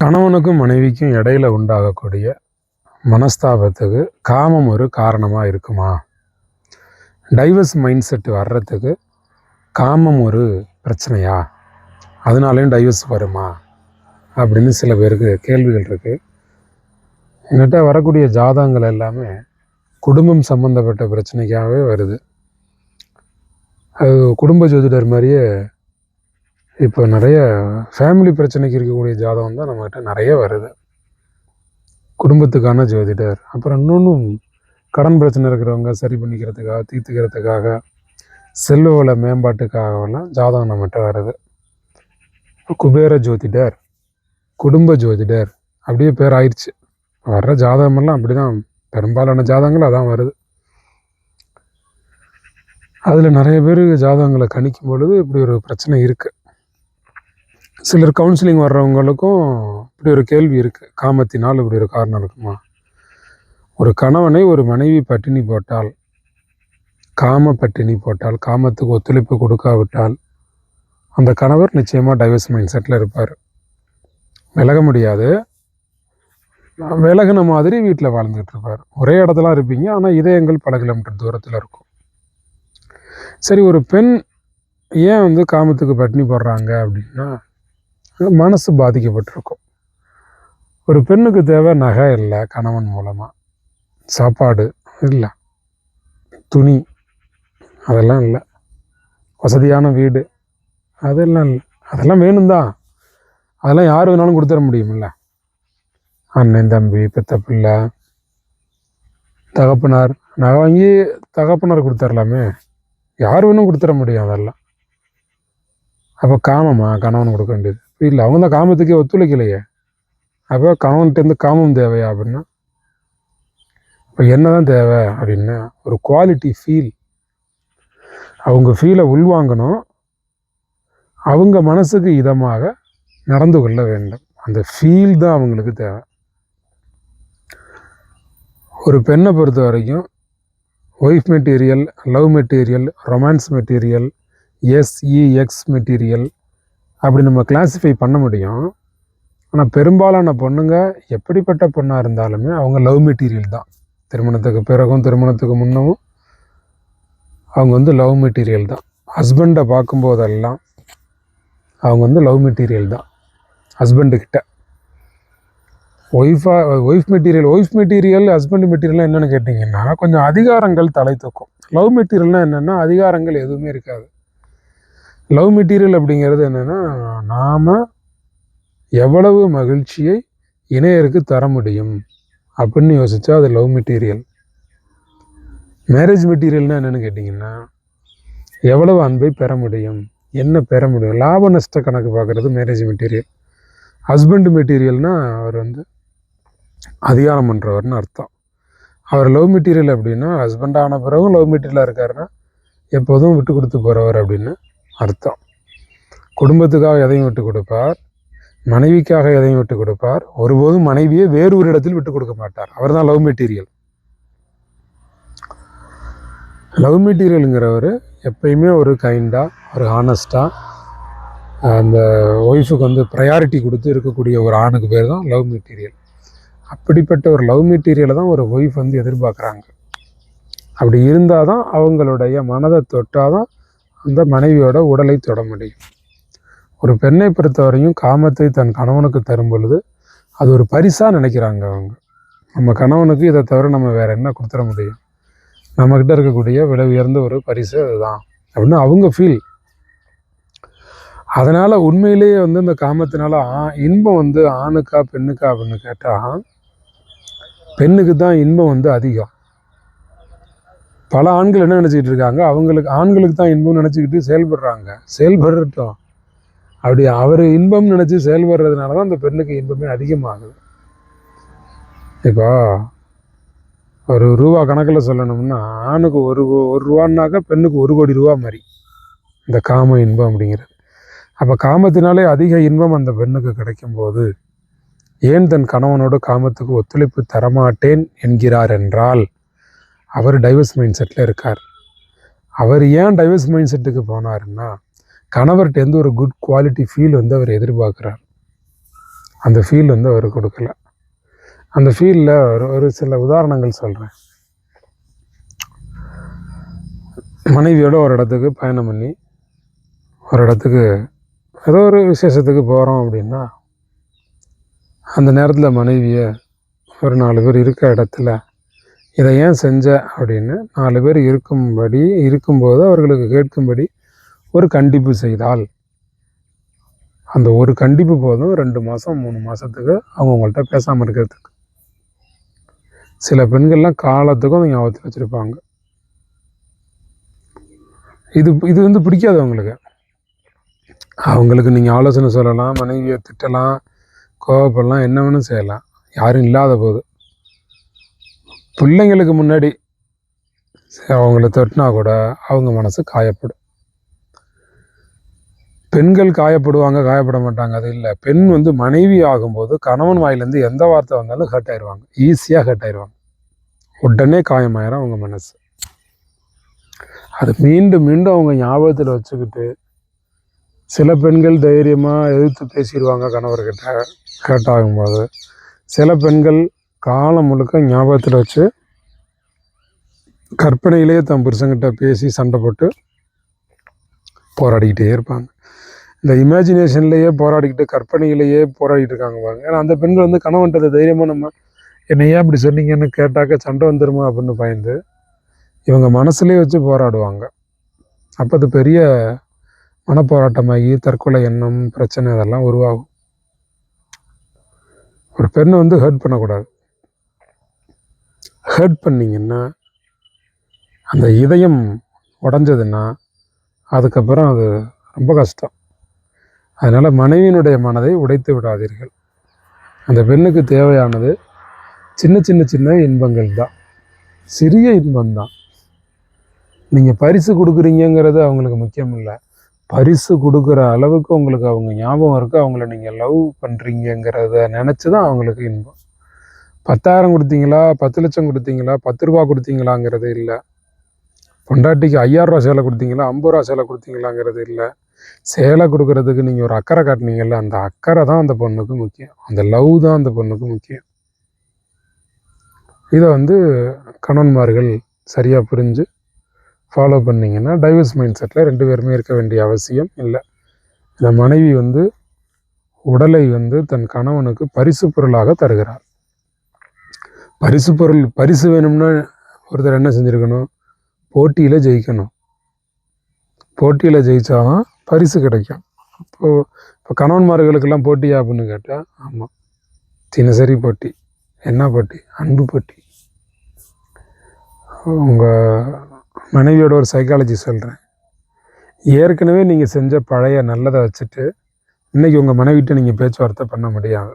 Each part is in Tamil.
கணவனுக்கும் மனைவிக்கும் இடையில உண்டாகக்கூடிய மனஸ்தாபத்துக்கு காமம் ஒரு காரணமாக இருக்குமா? டைவர்ஸ் மைண்ட் செட் வர்றதுக்கு காமம் ஒரு பிரச்சனையா? அதனாலேயும் டைவர்ஸ் வருமா? அப்படின்னு சில பேருக்கு கேள்விகள் இருக்குது என்கிட்ட வரக்கூடிய ஜாதகங்கள் எல்லாமே குடும்பம் சம்மந்தப்பட்ட பிரச்சனைக்காகவே வருது. அது குடும்ப ஜோதிடர் மாதிரியே இப்போ நிறைய ஃபேமிலி பிரச்சனைக்கு இருக்கக்கூடிய ஜாதகம் தான் நம்மகிட்ட நிறைய வருது. குடும்பத்துக்கான ஜோதிடர் அப்புறம் இன்னொன்றும் கடன் பிரச்சனை இருக்கிறவங்க சரி பண்ணிக்கிறதுக்காக தீர்த்துக்கிறதுக்காக செல்வ வள மேம்பாட்டுக்காகவெல்லாம் ஜாதகம் நம்மகிட்ட வருது. குபேர ஜோதிடர் குடும்ப ஜோதிடர் அப்படியே பேர் ஆயிடுச்சு வர்ற ஜாதகமெல்லாம் அப்படி தான் பெரும்பாலான ஜாதகங்கள் அதான் வருது. அதில் நிறைய பேர் ஜாதகங்களை கணிக்கும் பொழுது இப்படி ஒரு பிரச்சனை இருக்குது சிலர் கவுன்சிலிங் வர்றவங்களுக்கும் இப்படி ஒரு கேள்வி இருக்குது காமத்தினால் இப்படி ஒரு காரணம் இருக்குமா? ஒரு கணவனை ஒரு மனைவி பட்டினி போட்டால் காம பட்டினி போட்டால் காமத்துக்கு ஒத்துழைப்பு கொடுக்காவிட்டால் அந்த கணவர் நிச்சயமாக டைவர்ஸ் மைண்ட் செட்டில் இருப்பார். விலக முடியாது. விலகின மாதிரி வீட்டில் வாழ்ந்துகிட்டு இருப்பார். ஒரே இடத்துல இருப்பீங்க ஆனால் இதயங்கள் பல கிலோமீட்டர் தூரத்தில் இருக்கும். சரி ஒரு பெண் ஏன் வந்து காமத்துக்கு பட்டினி போடுறாங்க அப்படின்னா மனசு பாதிக்கப்பட்டிருக்கும். ஒரு பெண்ணுக்கு தேவை நகை இல்லை கணவன் மூலமாக சாப்பாடு இல்லை. துணி அதெல்லாம் இல்லை. வசதியான வீடு அதெல்லாம் இல்லை. அதெல்லாம் வேணும் தான் அதெல்லாம் யார் வேணாலும் கொடுத்துட முடியுமில்ல அண்ணன் தம்பி பெத்த பிள்ளை தகப்பனார். நகை வாங்கி தகப்பனார் கொடுத்துர்லாமே யார் வேணும் கொடுத்துட முடியும் அதெல்லாம். அப்போ காமமா கணவன் கொடுக்க வேண்டியது. இல்லை அவங்க தான் காமத்துக்கே ஒத்துழைக்கலையே. அப்போ கணவன்கிட்டேருந்து காமம் தேவையா அப்படின்னா? இப்போ என்ன தான் தேவை அப்படின்னா ஒரு குவாலிட்டி ஃபீல் அவங்க ஃபீலை உள்வாங்கணும். அவங்க மனசுக்கு இதமாக நடந்து கொள்ள வேண்டும். அந்த ஃபீல் தான் அவங்களுக்கு தேவை. ஒரு பெண்ணை பொறுத்த வரைக்கும் wife material love material romance material S E X material அப்படி நம்ம கிளாஸிஃபை பண்ண முடியும். ஆனால் பெரும்பாலான பொண்ணுங்க எப்படிப்பட்ட பொண்ணாக இருந்தாலுமே அவங்க லவ் மெட்டீரியல் தான். திருமணத்துக்கு பிறகும் திருமணத்துக்கு முன்னவும் அவங்க வந்து லவ் மெட்டீரியல் தான். ஹஸ்பண்டை பார்க்கும்போதெல்லாம் அவங்க வந்து லவ் மெட்டீரியல் தான். ஹஸ்பண்டுக்கிட்ட ஒய்ஃபாக wife material wife material husband மெட்டீரியல்லாம் என்னென்னு கேட்டிங்கன்னா கொஞ்சம் அதிகாரங்கள் தலை தூக்கும். லவ் மெட்டீரியல்னால் என்னென்னா அதிகாரங்கள் எதுவுமே இருக்காது. லவ் மெட்டீரியல் அப்படிங்கிறது என்னென்னா நாம் எவ்வளவு மகிழ்ச்சியை இணையருக்கு தர முடியும் அப்படின்னு யோசித்தா அது லவ் மெட்டீரியல் மேரேஜ் மெட்டீரியல்னால் என்னென்னு கேட்டிங்கன்னா எவ்வளவு அன்பை பெற முடியும் என்ன பெற முடியும் லாப நஷ்ட கணக்கு பார்க்குறது மேரேஜ் மெட்டீரியல் ஹஸ்பண்ட் மெட்டீரியல்னால் அவர் வந்து அதிகாரம் பண்ணுறவர்னு அர்த்தம். அவர் லவ் மெட்டீரியல் அப்படின்னா ஹஸ்பண்ட் ஆன பிறகும் லவ் மெட்டீரியலாக இருக்காருன்னா எப்போதும் விட்டு கொடுத்து போகிறவர் அப்படின்னு அர்த்தம். குடும்பத்துக்காக எதையும் விட்டு கொடுப்பார் மனைவிக்காக எதையும் விட்டு கொடுப்பார் ஒருபோதும் மனைவியை வேறு ஒரு இடத்தில் விட்டு கொடுக்க மாட்டார். அவர் தான் லவ் மெட்டீரியல் லவ் மெட்டீரியலுங்கிறவர் எப்பயுமே ஒரு கைண்டாக ஒரு ஹானஸ்டாக அந்த ஒய்ஃபுக்கு வந்து ப்ரையாரிட்டி கொடுத்து இருக்கக்கூடிய ஒரு ஆணுக்கு பேர் தான் லவ் மெட்டீரியல் அப்படிப்பட்ட ஒரு லவ் மெட்டீரியலை தான் ஒரு ஒய்ஃப் வந்து எதிர்பார்க்குறாங்க. அப்படி இருந்தால் தான் அவங்களுடைய மனதை தொட்டால் தான் அந்த மனைவியோட உடலை தொட முடியும். ஒரு பெண்ணை பொறுத்தவரையும் காமத்தை தன் கணவனுக்கு தரும் பொழுது அது ஒரு பரிசாக நினைக்கிறாங்க அவங்க. நம்ம கணவனுக்கு இதை தவிர நம்ம வேறு என்ன கொடுத்துட முடியும்? நம்மக்கிட்ட இருக்கக்கூடிய விலை உயர்ந்த ஒரு பரிசு அதுதான். அப்படின்னு அவங்க ஃபீல் அதனால் உண்மையிலேயே வந்து இந்த காமத்தினால ஆ இன்பம் வந்து ஆணுக்கா பெண்ணுக்கா அப்படின்னு கேட்டால் பெண்ணுக்கு தான் இன்பம் வந்து அதிகம். பல ஆண்கள் என்ன நினச்சிக்கிட்டு இருக்காங்க? அவங்களுக்கு ஆண்களுக்கு தான் இன்பம் நினச்சிக்கிட்டு செயல்படுறாங்க. செயல்படுறட்டும் அப்படி அவர் இன்பம் நினச்சி செயல்படுறதுனால தான் அந்த பெண்ணுக்கு இன்பமே அதிகமாகுது. இப்போ ஒரு ரூபா கணக்கில் சொல்லணும்னா ஆணுக்கு ஒரு கோ- ஒரு ரூபான்னாக்கா பெண்ணுக்கு ஒரு கோடி ரூபா மாதிரி இந்த காம இன்பம் அப்படிங்கிறது. அப்போ காமத்தினாலே அதிக இன்பம் அந்த பெண்ணுக்கு கிடைக்கும்போது ஏன் தன் கணவனோட காமத்துக்கு ஒத்துழைப்பு தரமாட்டேன் என்கிறார் என்றால் அவர் டைவர்ஸ் மைண்ட் செட்டில் இருக்கார். அவர் ஏன் டைவர்ஸ் மைண்ட் செட்டுக்கு போனாருன்னா கணவர்கிட்டேருந்து ஒரு குட் குவாலிட்டி ஃபீல் வந்து அவர் எதிர்பார்க்குறார். அந்த ஃபீல் வந்து அவர் கொடுக்கல. அந்த ஃபீலில் ஒரு ஒரு சில உதாரணங்கள் சொல்கிறேன் மனைவியோட ஒரு இடத்துக்கு பயணம் பண்ணி ஒரு இடத்துக்கு ஏதோ ஒரு விசேஷத்துக்கு போகிறோம் அப்படின்னா அந்த நேரத்தில் மனைவியை ஒரு நாலு பேர் இருக்கிற இடத்துல இதை ஏன் செஞ்ச அப்படின்னு நாலு பேர் இருக்கும்படி இருக்கும்போது அவர்களுக்கு கேட்கும்படி ஒரு கண்டிப்பு செய்தால். அந்த ஒரு கண்டிப்பு போதும் ரெண்டு மாதம் மூணு மாதத்துக்கு அவங்க உங்கள்கிட்ட பேசாமல் இருக்கிறதுக்கு. சில பெண்கள்லாம் காலத்துக்கும் அந்த ஞாபகத்தில் வச்சுருப்பாங்க. இது இது வந்து பிடிக்காது அவங்களுக்கு. அவங்களுக்கு நீங்கள் ஆலோசனை சொல்லலாம் மனைவியை திட்டலாம் கோவப்படலாம் என்ன வேணும் செய்யலாம். யாரும் இல்லாத போது. பிள்ளைங்களுக்கு முன்னாடி அவங்கள தொட்டினா கூட அவங்க மனசு காயப்படும். பெண்கள் காயப்படுவாங்க காயப்பட மாட்டாங்க அது இல்லை. பெண் வந்து மனைவி ஆகும்போது கணவன் வாயிலேருந்து எந்த வார்த்தை வந்தாலும் ஹர்ட் ஆயிடுவாங்க ஈஸியாக ஹர்ட் ஆயிடுவாங்க உடனே காயமாயிரும் அவங்க மனசு. அது மீண்டும் மீண்டும் அவங்க ஞாபகத்தில் வச்சுக்கிட்டு சில பெண்கள் தைரியமாக எதிர்த்து பேசிடுவாங்க கணவர்கிட்ட. ஹர்ட் ஆகும்போது. சில பெண்கள் காலம் முழுக்க ஞாபகத்தில் வச்சு கற்பனையிலேயே தன் புருஷங்கிட்ட பேசி சண்டை போட்டு போராடிக்கிட்டே இருப்பாங்க. இந்த இமேஜினேஷன்லேயே போராடிக்கிட்டு கற்பனையிலேயே போராடிட்டு இருக்காங்க பாருங்க. ஏன்னா அந்த பெண்கள் வந்து கணவன்கிட்ட தைரியமாக நம்ம என்னை ஏன் இப்படி சொன்னீங்கன்னு கேட்டாக்க சண்டை வந்துருமா அப்படின்னு பயந்து இவங்க மனசுலேயே வச்சு போராடுவாங்க. அப்போ அது பெரிய மனப்போராட்டமாகி தற்கொலை எண்ணம் பிரச்சனை இதெல்லாம் உருவாகும். ஒரு பெண்ணை வந்து ஹர்ட் பண்ணக்கூடாது. ஹர்ட் பண்ணிங்கன்னா அந்த இதயம் உடஞ்சதுன்னா அதுக்கப்புறம் அது ரொம்ப கஷ்டம். அதனால் மனைவியினுடைய மனதை உடைத்து விடாதீர்கள். அந்த பெண்ணுக்கு தேவையானது சின்ன சின்ன சின்ன இன்பங்கள் தான். சிறிய இன்பம்தான் நீங்கள் பரிசு கொடுக்குறீங்கங்கிறது அவங்களுக்கு முக்கியம் இல்லை. பரிசு கொடுக்குற அளவுக்கு உங்களுக்கு அவங்க ஞாபகம் இருக்குது அவங்கள நீங்கள் லவ் பண்ணுறீங்கிறத நினச்சி தான் அவங்களுக்கு இன்பம். பத்தாயிரம் கொடுத்தீங்களா? பத்து லட்சம் கொடுத்தீங்களா? பத்து ரூபா கொடுத்தீங்களாங்கிறது இல்லை. பொண்டாட்டிக்கு ஐயாயிரரூவா சேலை கொடுத்தீங்களா? ஐம்பது ரூபா சேலை கொடுத்தீங்களாங்கிறது இல்லை. சேலை கொடுக்கறதுக்கு நீங்கள் ஒரு அக்கறை காட்டினீங்கல்ல அந்த அக்கறை தான் அந்த பொண்ணுக்கு முக்கியம். அந்த லவ் தான் அந்த பொண்ணுக்கு முக்கியம். இதை வந்து கணவன்மார்கள் சரியாக புரிஞ்சு ஃபாலோ பண்ணிங்கன்னா டைவர்ஸ் மைண்ட் செட்டில் ரெண்டு பேருமே இருக்க வேண்டிய அவசியம் இல்லை. இந்த மனைவி வந்து உடலை வந்து தன் கணவனுக்கு பரிசு பொருளாக தருகிறார் பரிசு பொருள் பரிசு வேணும்னா ஒருத்தர் என்ன செஞ்சுருக்கணும்? போட்டியில் ஜெயிக்கணும். போட்டியில் ஜெயிச்சாதான் பரிசு கிடைக்கும். இப்போது இப்போ கணவன்மார்களுக்கெல்லாம் போட்டியா அப்படின்னு கேட்டால் ஆமாம் தினசரி போட்டி. என்ன போட்டி? அன்பு போட்டி. உங்கள் மனைவியோட ஒரு சைக்காலஜி சொல்கிறேன் ஏற்கனவே நீங்கள் செஞ்ச பழைய நல்லதை வச்சுட்டு இன்றைக்கி உங்கள் மனைவிட்ட நீங்கள் பேச்சுவார்த்தை பண்ண முடியாது.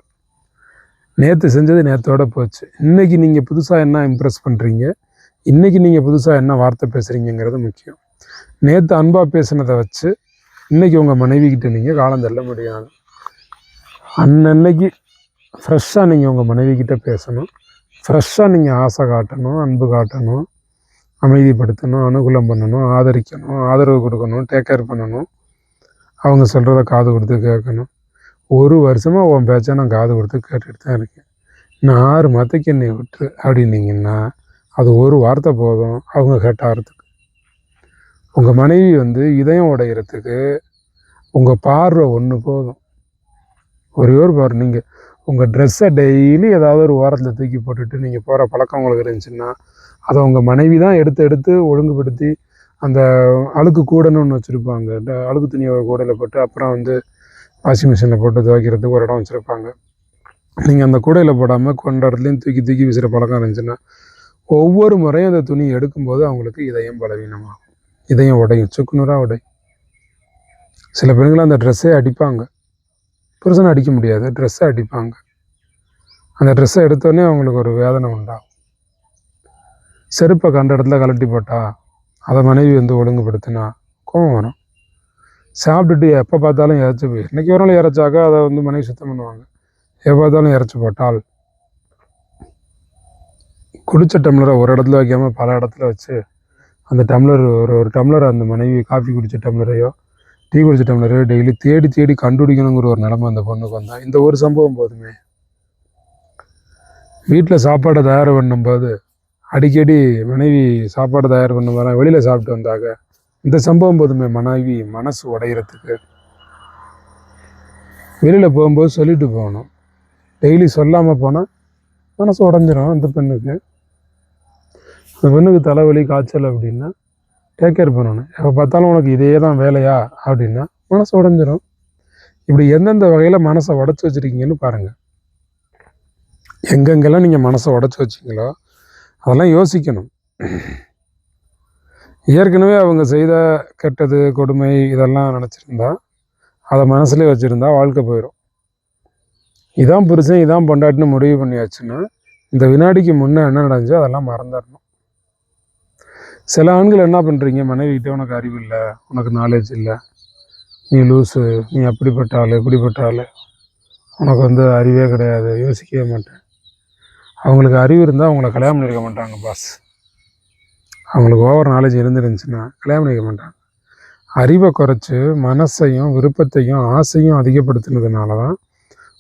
நேற்று செஞ்சது நேற்றோட போச்சு. இன்றைக்கி நீங்கள் புதுசாக என்ன இம்ப்ரெஸ் பண்ணுறீங்க இன்றைக்கி நீங்கள் புதுசாக என்ன வார்த்தை பேசுகிறீங்கிறது முக்கியம். நேற்று அன்பாக பேசுனதை வச்சு இன்றைக்கி உங்கள் மனைவிக்கிட்ட நீங்கள் காலம் தள்ள முடியாது. அன்னன்னைக்கு ஃப்ரெஷ்ஷாக நீங்கள் உங்கள் மனைவிக்கிட்ட பேசணும். ஃப்ரெஷ்ஷாக நீங்கள் ஆசை காட்டணும் அன்பு காட்டணும் அமைதிப்படுத்தணும் அனுகூலம் பண்ணணும் ஆதரிக்கணும் ஆதரவு கொடுக்கணும் டேக் கேர் பண்ணணும். அவங்க சொல்கிறத காது கொடுத்து கேட்கணும். ஒரு வருஷமாக உன் பேச்சை நான் காது கொடுத்து கேட்டுகிட்டு தான் இருக்கேன். நான் ஆறு மாதத்துக்கு என்னை விட்டு அப்படின்னீங்கன்னா அது ஒரு வார்த்தை போதும் அவங்க கேட்டாகிறதுக்கு உங்கள் மனைவி வந்து இதயம் உடையிறதுக்கு உங்கள் பார்வை ஒன்று போதும். ஒரே ஒரு பாரு நீங்கள் உங்கள் ட்ரெஸ்ஸை டெய்லி ஏதாவது ஒரு ஓரத்தில் தூக்கி போட்டுட்டு நீங்கள் போகிற பழக்கம் உங்களுக்கு இருந்துச்சுன்னா அதை உங்கள் மனைவி தான் எடுத்து எடுத்து ஒழுங்குபடுத்தி அந்த அழுக்கு கூடணும்னு வச்சுருப்பாங்க. அழுக்கு துணியை கூடையில் போட்டு அப்புறம் வந்து வாஷிங் மிஷினில் போட்டு துவைக்கிறதுக்கு ஒரு இடம் வச்சுருப்பாங்க. நீங்கள் அந்த கூடையில் போடாமல் கொண்ட இடத்துலையும் தூக்கி தூக்கி விசிற பழக்கம் இருந்துச்சுன்னா ஒவ்வொரு முறையும் அந்த துணி எடுக்கும்போது அவங்களுக்கு இதயம் பலவீனமாகும். இதயம் உடையும். சுக்குநூறாக உடையும் சில பெண்கள் அந்த ட்ரெஸ்ஸே அடிப்பாங்க. புருஷனை அடிக்க முடியாது. ட்ரெஸ்ஸை அடிப்பாங்க. அந்த ட்ரெஸ்ஸை எடுத்தோடனே அவங்களுக்கு ஒரு வேதனை உண்டாகும். செருப்பை கண்ட இடத்துல கழட்டி போட்டால் அதை மனைவி வந்து ஒழுங்குபடுத்தினா கோவம் வரும். சாப்பிட்டுட்டு எப்போ பார்த்தாலும் இறச்சி போய் இன்றைக்கி ஒரு நாள் இறச்சாக்கா அதை வந்து மனைவி சுத்தம் பண்ணுவாங்க. எப்போ பார்த்தாலும் இறச்சி போட்டால். குடித்த டம்ளரை ஒரு இடத்துல வைக்காமல் பல இடத்துல வச்சு அந்த டம்ளர் ஒரு ஒரு டம்ளர் அந்த மனைவி காஃபி குடித்த டம்ளரையோ டீ குடித்த டம்ளரையோ டெய்லி தேடி தேடி கண்டுபிடிக்கணுங்கிற ஒரு நிலமை அந்த பொண்ணுக்கு வந்தால் இந்த ஒரு சம்பவம் போதுமே. வீட்டில் சாப்பாடை தயார் பண்ணும்போது அடிக்கடி மனைவி சாப்பாடு தயார் பண்ணும்போது வெளியில் சாப்பிட்டு வந்தாக்க இந்த சம்பவம் போதுமே மனைவி மனசு உடையிறதுக்கு. வெளியில் போகும்போது சொல்லிட்டு போகணும். டெய்லி சொல்லாமல் போனால் மனசு உடஞ்சிரும் அந்த பெண்ணுக்கு. அந்த பெண்ணுக்கு தலைவலி காய்ச்சல் அப்படின்னா டேக் கேர் பண்ணணும். எப்போ பார்த்தாலும் உனக்கு இதே தான் வேலையா அப்படின்னா மனசு உடஞ்சிரும். இப்படி எந்தெந்த வகையில் மனசை உடச்சி வச்சுருக்கீங்கன்னு பாருங்கள் எங்கெங்கெல்லாம் நீங்கள் மனசை உடச்சி வச்சிங்களோ அதெல்லாம் யோசிக்கணும். ஏற்கனவே அவங்க செய்த கெட்டது கொடுமை இதெல்லாம் நினச்சிருந்தா அதை மனசுலேயே வச்சுருந்தா வாழ்க்கை போயிடும் இதான் புருஷன் இதான் பொண்டாட்டின்னு முடிவு பண்ணியாச்சுன்னா இந்த வினாடிக்கு முன்னே என்ன நடந்துச்சோ அதெல்லாம் மறந்துடணும். சில ஆண்கள் என்ன பண்ணுறீங்க மனைவிக்கிட்ட உனக்கு அறிவு இல்லை உனக்கு நாலேஜ் இல்லை. நீ லூஸு நீ அப்படிப்பட்ட ஆள் இப்படிப்பட்ட ஆள். உனக்கு வந்து அறிவே கிடையாது யோசிக்கவே மாட்டேன். அவங்களுக்கு அறிவு இருந்தால் அவங்கள கல்யாணம் பண்ணியிருக்க மாட்டாங்க பாஸ் அவங்களுக்கு ஓவர் நாலேஜ் இருந்துருந்துச்சுன்னா கல்யாணம் பண்ணிக்க மாட்டாங்க. அறிவை குறைச்சி மனசையும் விருப்பத்தையும் ஆசையும் அதிகப்படுத்தினதுனால தான்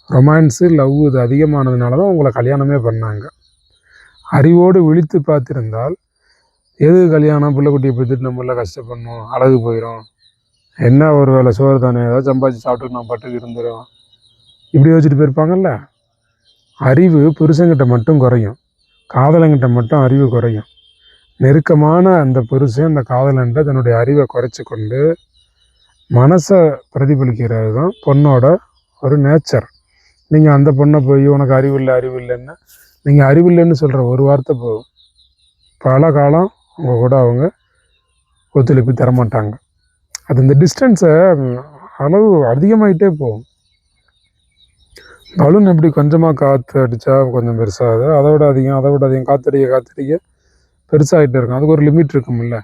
ரொமான்ஸு லவ் இது அதிகமானதுனால தான் உங்களை கல்யாணமே பண்ணாங்க. அறிவோடு விழித்து பார்த்திருந்தால் எது கல்யாணம் பிள்ளைக்குட்டியை பிடித்துட்டு நம்மள கஷ்டப்படணும் அழகு போயிடும் என்ன ஒரு வேலை சோறு தானே ஏதாவது சம்பாதிச்சு சாப்பிட்டு நான் பட்டுக்கு இருந்துடும் இப்படி யோசிச்சுட்டு போயிருப்பாங்கல்ல? அறிவு புருஷங்கிட்ட மட்டும் குறையும். காதலங்கிட்ட மட்டும் அறிவு குறையும். நெருக்கமான அந்த புருஷன் அந்த காதலன்ட்ட தன்னுடைய அறிவை குறைச்சி கொண்டு மனசை பிரதிபலிக்கிறது தான் பொண்ணோட ஒரு நேச்சர் நீங்கள் அந்த பொண்ணை போய் உனக்கு அறிவு இல்லை அறிவு இல்லைன்னா நீங்கள் அறிவு இல்லைன்னு சொல்கிற ஒரு வார்த்தை போகும் பல காலம் அவங்க கூட அவங்க ஒத்துழைப்பு தரமாட்டாங்க அது இந்த டிஸ்டன்ஸை அளவு அதிகமாகிட்டே போகும். பலூன் எப்படி கொஞ்சமாக காற்று அடித்தா கொஞ்சம் பெருசாகுது. அதை விட அதிகம் அதை விட அதிகம் காற்றடிக்க காற்றடிக்க பெருசாகிட்டு இருக்கும். அதுக்கு ஒரு லிமிட் இருக்கும்ல.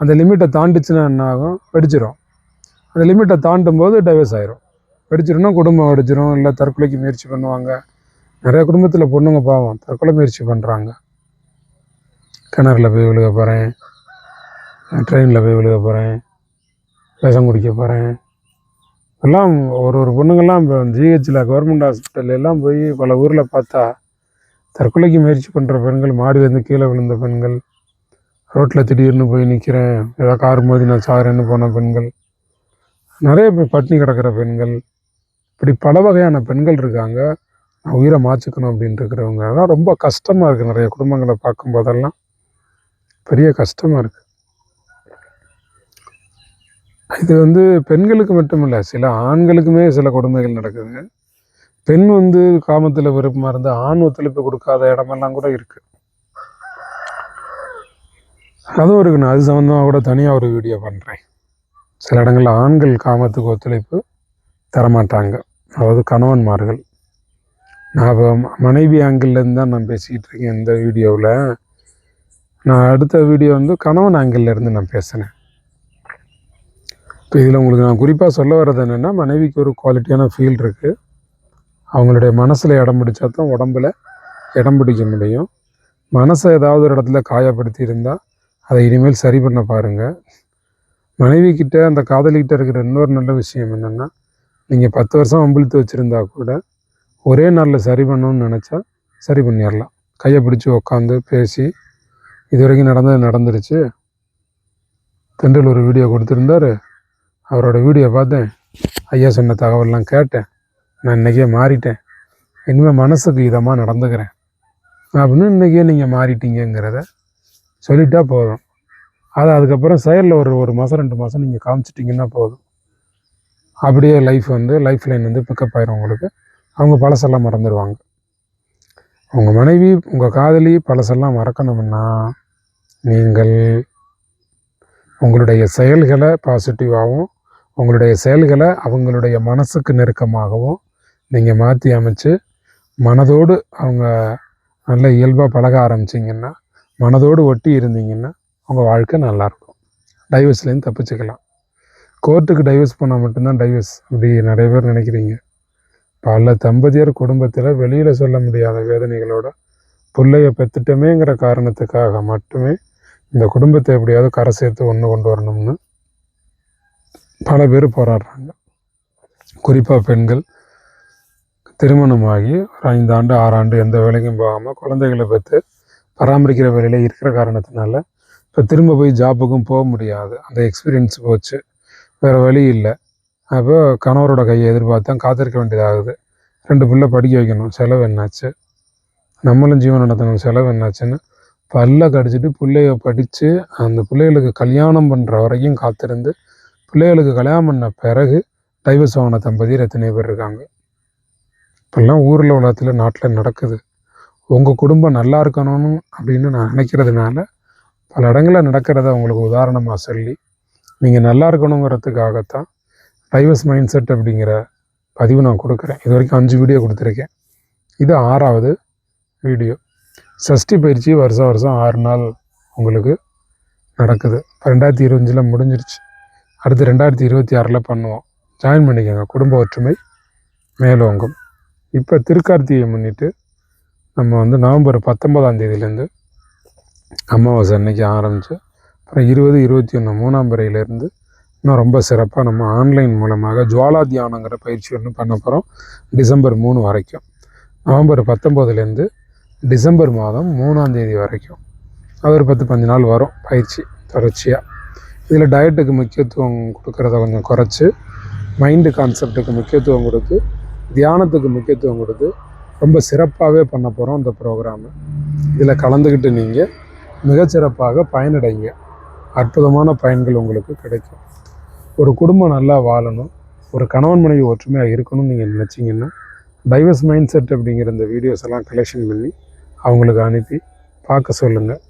அந்த லிமிட்டை தாண்டிச்சுன்னா என்ன ஆகும்? வெடிச்சிடும் அந்த லிமிட்டை தாண்டும் போது டைவர்ஸ் ஆயிரும். வெடிச்சிரும்னா குடும்பம் வெடிச்சிரும். இல்லை தற்கொலைக்கு முயற்சி பண்ணுவாங்க. நிறைய குடும்பத்தில் பொண்ணுங்க பாவம். தற்கொலை முயற்சி பண்ணுறாங்க கிணறுல போய் விழுக போகிறேன் ட்ரெயினில் போய் விழுக போகிறேன் விஷம் குடிக்க போகிறேன் எல்லாம் ஒரு ஒரு பொண்ணுங்கள்லாம் இப்போ ஜிஹெச்சில் கவர்மெண்ட் ஹாஸ்பிட்டல் எல்லாம் போய் பல ஊரில் பார்த்தா தற்கொலைக்கு முயற்சி பண்ணுற பெண்கள் மாடி வந்து கீழே விழுந்த பெண்கள் ரோட்டில் திடீர்னு போய் நிற்கிறேன் ஏதோ கார் மோதி நான் சாகிறேன்னு போன பெண்கள் நிறைய பேர் பட்டினி கிடக்கிற பெண்கள் இப்படி பல வகையான பெண்கள் இருக்காங்க. நான் உயிரை மாற்றிக்கணும் அப்படின்ட்டு இருக்கிறவங்க. அதெல்லாம் ரொம்ப கஷ்டமாக இருக்குது நிறைய குடும்பங்களை பார்க்கும்போதெல்லாம் பெரிய கஷ்டமாக இருக்குது இது வந்து பெண்களுக்கு மட்டும் இல்லை சில ஆண்களுக்குமே சில கொடுமைகள் நடக்குது. பெண் வந்து காமத்தில் விருப்பமாக இருந்து ஆண் ஒத்துழைப்பு கொடுக்காத இடமெல்லாம் கூட இருக்குது அதுவும் இருக்குண்ணா. அது சம்மந்தமாக கூட தனியாக ஒரு வீடியோ பண்ணுறேன் சில இடங்களில் ஆண்கள் காமத்துக்கு ஒத்துழைப்பு தரமாட்டாங்க. அதாவது கணவன்மார்கள். நான் இப்போ மனைவி ஆங்கிள்லேருந்து தான் நான் பேசிக்கிட்டு இருக்கேன் இந்த வீடியோவில். நான் அடுத்த வீடியோ வந்து கணவன் ஆங்கிள்லேருந்து நான் பேசினேன் இப்போ இதில் உங்களுக்கு நான் குறிப்பாக சொல்ல வர்றது என்னென்னா மனைவிக்கு ஒரு குவாலிட்டியான ஃபீல் இருக்குது அவங்களுடைய மனசில் இடம் பிடிச்சா தான் உடம்புல இடம் பிடிக்க முடியும். மனசை ஏதாவது ஒரு இடத்துல காயப்படுத்தி இருந்தால் அதை இனிமேல் சரி பண்ண பாருங்கள் மனைவி கிட்ட அந்த காதலிக்கிட்ட இருக்கிற இன்னொரு நல்ல விஷயம் என்னென்னா நீங்கள் பத்து வருஷம் அம்புழுத்து வச்சுருந்தா கூட ஒரே நாளில் சரி பண்ணணும்னு நினச்சா சரி பண்ணிடலாம். கையை பிடிச்சி உக்காந்து பேசி இது வரைக்கும் நடந்தது நடந்துருச்சு. தென்றல் ஒரு வீடியோ கொடுத்துருந்தாரு. அவரோட வீடியோ பார்த்தேன். ஐயா சொன்ன தகவல்லாம் கேட்டேன். நான் இன்றைக்கே மாறிட்டேன். இனிமேல் மனசுக்கு இதமாக நடந்துக்கிறேன். அப்படின்னு இன்றைக்கே நீங்கள் மாறிட்டீங்கிறத சொல்லிட்டா போதும். அதை அதுக்கப்புறம் செயலில் ஒரு ஒரு மாதம் ரெண்டு மாதம் நீங்கள் காமிச்சிட்டிங்கன்னா போதும். அப்படியே லைஃப் வந்து லைஃப் லைன் வந்து பிக்கப் ஆயிரும் உங்களுக்கு. அவங்க பழசெல்லாம் மறந்துடுவாங்க உங்கள் மனைவி உங்கள் காதலி பழசெல்லாம் மறக்கணும்னா நீங்கள் உங்களுடைய செயல்களை பாசிட்டிவாகவும் உங்களுடைய செயல்களை அவங்களுடைய மனசுக்கு நெருக்கமாகவும் நீங்கள் மாற்றி அமைச்சு மனதோடு அவங்க நல்ல இயல்பாக பழக ஆரம்பிச்சிங்கன்னா மனதோடு ஒட்டி இருந்தீங்கன்னா உங்கள் வாழ்க்கை நல்லாயிருக்கும். டைவர்ஸ்லேருந்து தப்பிச்சுக்கலாம். கோர்ட்டுக்கு டைவர்ஸ் பண்ணால் மட்டும்தான் டைவர்ஸ் அப்படி நிறைய பேர் நினைக்கிறீங்க. பல தம்பதியர் குடும்பத்தில் வெளியில் சொல்ல முடியாத வேதனைகளோட பிள்ளைய பெற்றுட்டோமேங்கிற காரணத்துக்காக மட்டுமே இந்த குடும்பத்தை எப்படியாவது கரை சேர்த்து ஒன்று கொண்டு வரணும்னு பல பேர் போராடுறாங்க. குறிப்பாக பெண்கள் திருமணமாகி ஒரு ஐந்தாண்டு ஆறாண்டு எந்த வேலைக்கும் போகாமல் குழந்தைகளை பெற்று பராமரிக்கிற வேலையில் இருக்கிற காரணத்தினால இப்போ திரும்ப போய் ஜாப்புக்கும் போக முடியாது. அந்த எக்ஸ்பீரியன்ஸ் போச்சு. வேறு வழி இல்லை. அப்போ கணவரோட கையை எதிர்பார்த்து தான் காத்திருக்க வேண்டியதாகுது. ரெண்டு பிள்ளை படிக்க வைக்கணும். செலவு என்னாச்சு? நம்மளும் ஜீவன் நடத்தணும். செலவு என்னாச்சுன்னு பல்ல கடிச்சிட்டு பிள்ளைய படித்து அந்த பிள்ளைகளுக்கு கல்யாணம் பண்ணுற வரைக்கும் காத்திருந்து பிள்ளைகளுக்கு கல்யாணம் பண்ண பிறகு டைவர்ஸ் ஆன தம்பதியர் எத்தனை பேர் இருக்காங்க. இப்பெல்லாம் ஊரில் உலகத்தில் நாட்டில் நடக்குது. உங்கள் குடும்பம் நல்லா இருக்கணும்னு அப்படின்னு நான் நினைக்கிறதுனால பல இடங்களில் நடக்கிறத உங்களுக்கு உதாரணமாக சொல்லி நீங்கள் நல்லா இருக்கணுங்கிறதுக்காகத்தான் டைவர்ஸ் மைண்ட் செட் அப்படிங்கிற பதிவு நான் கொடுக்குறேன். இது வரைக்கும் அஞ்சு வீடியோ கொடுத்துருக்கேன். இது ஆறாவது வீடியோ. சஷ்டி பயிற்சி வருஷம் வருஷம் ஆறு நாள் உங்களுக்கு நடக்குது. இப்போ ரெண்டாயிரத்தி இருபஞ்சில் முடிஞ்சிருச்சு. அடுத்து ரெண்டாயிரத்தி இருபத்தி ஆறில் பண்ணுவோம். ஜாயின் பண்ணிக்கோங்க. குடும்ப ஒற்றுமை மேலோங்கும். இப்போ திருக்கார்த்திகையை முன்னிட்டு நம்ம வந்து நவம்பர் பத்தொன்பதாம் தேதியிலேருந்து அமாவாசை அன்னைக்கு ஆரம்பித்து அப்புறம் இருபது இருபத்தி ஒன்று மூணாம் பிறையிலேருந்து இன்னும் ரொம்ப சிறப்பாக நம்ம ஆன்லைன் மூலமாக ஜுவாலா தியானங்கிற பயிற்சி ஒன்று பண்ண போகிறோம் டிசம்பர் மூணு வரைக்கும். நவம்பர் பத்தொம்போதுலேருந்து டிசம்பர் மாதம் மூணாம் தேதி வரைக்கும். அது ஒரு பத்து பஞ்சு நாள் வரும் பயிற்சி தொடர்ச்சியாக இதில் டயட்டுக்கு முக்கியத்துவம் கொடுக்குறத கொஞ்சம் குறைச்சி மைண்டு கான்செப்டுக்கு முக்கியத்துவம் கொடுத்து தியானத்துக்கு முக்கியத்துவம் கொடுத்து ரொம்ப சிறப்பாகவே பண்ண போகிறோம் இந்த ப்ரோக்ராமு இதில் கலந்துக்கிட்டு நீங்கள் மிகச்சிறப்பாக பயனடைங்க. அற்புதமான பயன்கள் உங்களுக்கு கிடைக்கும். ஒரு குடும்பம் நல்லா வாழணும். ஒரு கணவன் மனைவி ஒற்றுமையாக இருக்கணும்னு நீங்கள் நினச்சிங்கன்னா டைவர்ஸ் மைண்ட் செட் அப்படிங்கிற இந்த வீடியோஸ் எல்லாம் கலெக்ஷன் பண்ணி அவங்களுக்கு அனுப்பி பார்க்க சொல்லுங்கள்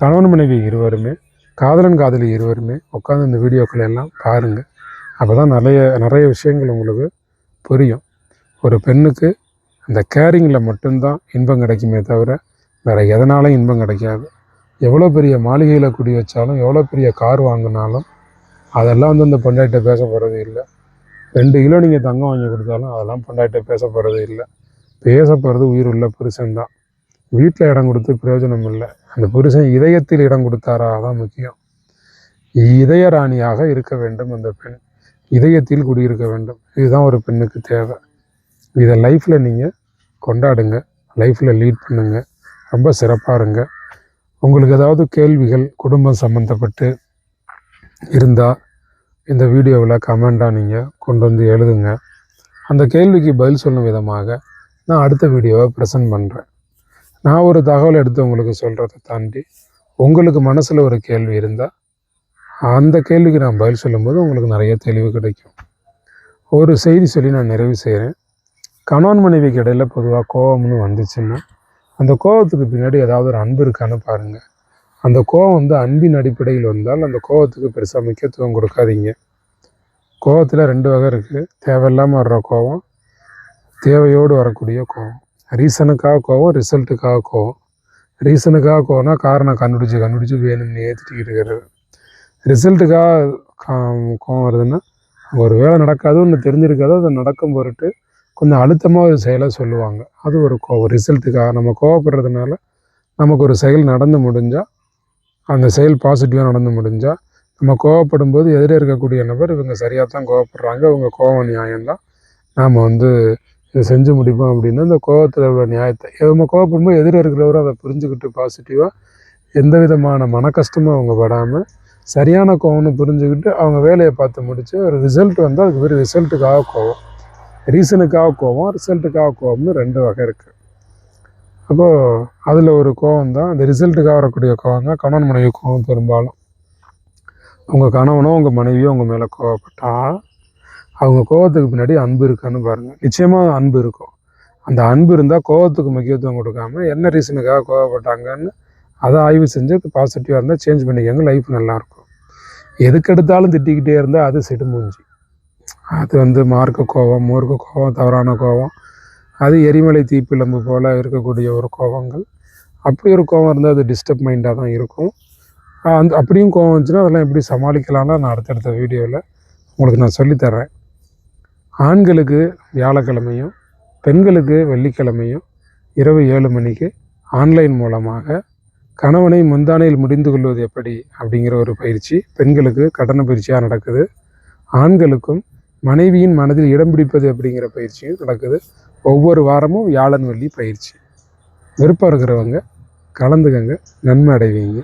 கணவன் மனைவி இருவருமே காதலன் காதலி இருவருமே உட்காந்து இந்த வீடியோக்களை எல்லாம் பாருங்கள் அப்போ தான் நிறைய நிறைய விஷயங்கள் உங்களுக்கு புரியும். ஒரு பெண்ணுக்கு அந்த கேரிங்கில் மட்டும்தான் இன்பம் கிடைக்குமே தவிர வேறு எதனாலும் இன்பம் கிடைக்காது. எவ்வளோ பெரிய மாளிகையில் குடி வச்சாலும் எவ்வளோ பெரிய கார் வாங்கினாலும் அதெல்லாம் வந்து அந்த பொண்டாட்டிட்ட பேச போகிறது இல்லை. ரெண்டு கிலோ நீங்கள் தங்கம் வாங்கி கொடுத்தாலும் அதெல்லாம் பொண்டாட்டிட்ட பேச போகிறது இல்லை. பேச போகிறது உயிர் உள்ள புருஷன்தான். வீட்டில் இடம் கொடுத்து பிரயோஜனம் இல்லை. அந்த புருஷன் இதயத்தில் இடம் கொடுத்தாரா? தான் முக்கியம். இதய ராணியாக இருக்க வேண்டும் அந்த பெண். இதயத்தில் குடியிருக்க வேண்டும். இதுதான் ஒரு பெண்ணுக்கு தேவை. இதை லைஃப்பில் நீங்கள் கொண்டாடுங்க. லைஃப்பில் லீட் பண்ணுங்கள் ரொம்ப சிறப்பாக இருங்க. உங்களுக்கு ஏதாவது கேள்விகள் குடும்பம் சம்மந்தப்பட்டு இருந்தால் இந்த வீடியோவில் கமெண்டாக நீங்கள் கொண்டு வந்து எழுதுங்க. அந்த கேள்விக்கு பதில் சொல்லும் விதமாக நான் அடுத்த வீடியோவை ப்ரெசன்ட் பண்ணுறேன் நான் ஒரு தகவல் எடுத்து உங்களுக்கு சொல்கிறத தாண்டி உங்களுக்கு மனசில் ஒரு கேள்வி இருந்தால் அந்த கேள்விக்கு நான் பதில் சொல்லும்போது உங்களுக்கு நிறைய தெளிவு கிடைக்கும். ஒரு செய்தி சொல்லி நான் நிறைவு செய்கிறேன் கணவன் மனைவிக்கு இடையில் பொதுவாக கோபம்னு வந்துச்சுன்னா அந்த கோபத்துக்கு பின்னாடி ஏதாவது ஒரு அன்பு இருக்கான்னு பாருங்கள் அந்த கோபம் வந்து அன்பின் அடிப்படையில் வந்தால் அந்த கோபத்துக்கு பெருசாக முக்கியத்துவம் கொடுக்காதீங்க. கோபத்தில் ரெண்டு வகை இருக்குது தேவையில்லாமல் வர்ற கோபம் தேவையோடு வரக்கூடிய கோபம் ரீசனுக்காக கோவம் ரிசல்ட்டுக்காக கோவம். ரீசனுக்காக கோவம்னா காரணம் கண்டுபிடிச்சி கண்டுபிடிச்சி வேணும்னு ஏற்றிக்கிட்டு இருக்கிறது. ரிசல்ட்டுக்காக கோவம் வருதுன்னா ஒரு வேலை நடக்காதுன்னு தெரிஞ்சிருக்காதோ அதை நடக்கும் பொருட்டு கொஞ்சம் அழுத்தமாக ஒரு செயலை சொல்லுவாங்க. அது ஒரு கோவம் ரிசல்ட்டுக்காக நம்ம கோவப்படுறதுனால நமக்கு ஒரு செயல் நடந்து முடிஞ்சால் அந்த செயல் பாசிட்டிவாக நடந்து முடிஞ்சால் நம்ம கோவப்படும் போது எதிரே இருக்கக்கூடிய நபர் இவங்க சரியாக தான் கோவப்படுறாங்க இவங்க கோவம் நியாயம்தான் நாம் வந்து இதை செஞ்சு முடிப்போம் அப்படின்னா இந்த கோவத்தில் உள்ள நியாயத்தை நம்ம கோவப்படும்போது எதிரே இருக்கிறவரும் அதை புரிஞ்சுக்கிட்டு பாசிட்டிவாக எந்த விதமான மன கஷ்டமும் அவங்க படாமல் சரியான கோவம்னு புரிஞ்சுக்கிட்டு அவங்க வேலையை பார்த்து முடித்து ஒரு ரிசல்ட் வந்தால் அதுக்கு பேர் ரிசல்ட்டுக்காக கோவம். ரீசனுக்காக கோவம் ரிசல்ட்டுக்காக கோவம்னு ரெண்டு வகை இருக்குது அப்போது அதில் ஒரு கோவம் தான் அந்த ரிசல்ட்டுக்காக வரக்கூடிய கோவம் தான் கணவன் மனைவி கோவம் பெரும்பாலும். உங்கள் கணவனோ உங்கள் மனைவியோ உங்கள் மேலே கோவப்பட்டால் அவங்க கோவத்துக்கு பின்னாடி அன்பு இருக்கான்னு பாருங்கள் நிச்சயமாக அன்பு இருக்கும். அந்த அன்பு இருந்தால் கோவத்துக்கு முக்கியத்துவம் கொடுக்காம என்ன ரீசனுக்காக கோவப்பட்டாங்கன்னு அதை ஆய்வு செஞ்சு அது பாசிட்டிவாக இருந்தால் சேஞ்ச் பண்ணிக்கோங்க லைஃப் நல்லாயிருக்கும் எதுக்கெடுத்தாலும் திட்டிக்கிட்டே இருந்தால் அது சிடுமூஞ்சி. அது வந்து மார்க்க கோபம் மூர்க்க கோபம் தவறான கோபம். அது எரிமலை தீப்பிழம்பு போல் இருக்கக்கூடிய ஒரு கோபங்கள். அப்படி ஒரு கோவம் இருந்தால் அது டிஸ்டர்ப் மைண்டாக தான் இருக்கும். அந்த அப்படியும் கோபம் வந்துச்சுன்னா அதெல்லாம் எப்படி சமாளிக்கலாம்னா நான் அடுத்தடுத்த வீடியோவில் உங்களுக்கு நான் சொல்லித்தர்றேன். ஆண்களுக்கு வியாழக்கிழமையும் பெண்களுக்கு வெள்ளிக்கிழமையும் இரவு ஏழு மணிக்கு ஆன்லைன் மூலமாக கணவனை முந்தானையில் முடிந்து கொள்வது எப்படி அப்படிங்கிற ஒரு பயிற்சி பெண்களுக்கு கடன பயிற்சியாக நடக்குது. ஆண்களுக்கும் மனைவியின் மனதில் இடம் பிடிப்பது அப்படிங்கிற பயிற்சியும் நடக்குது. ஒவ்வொரு வாரமும் வியாழன் வெள்ளி பயிற்சி. விருப்பம் இருக்கிறவங்க கலந்துக்கங்க நன்மை அடைவீங்க.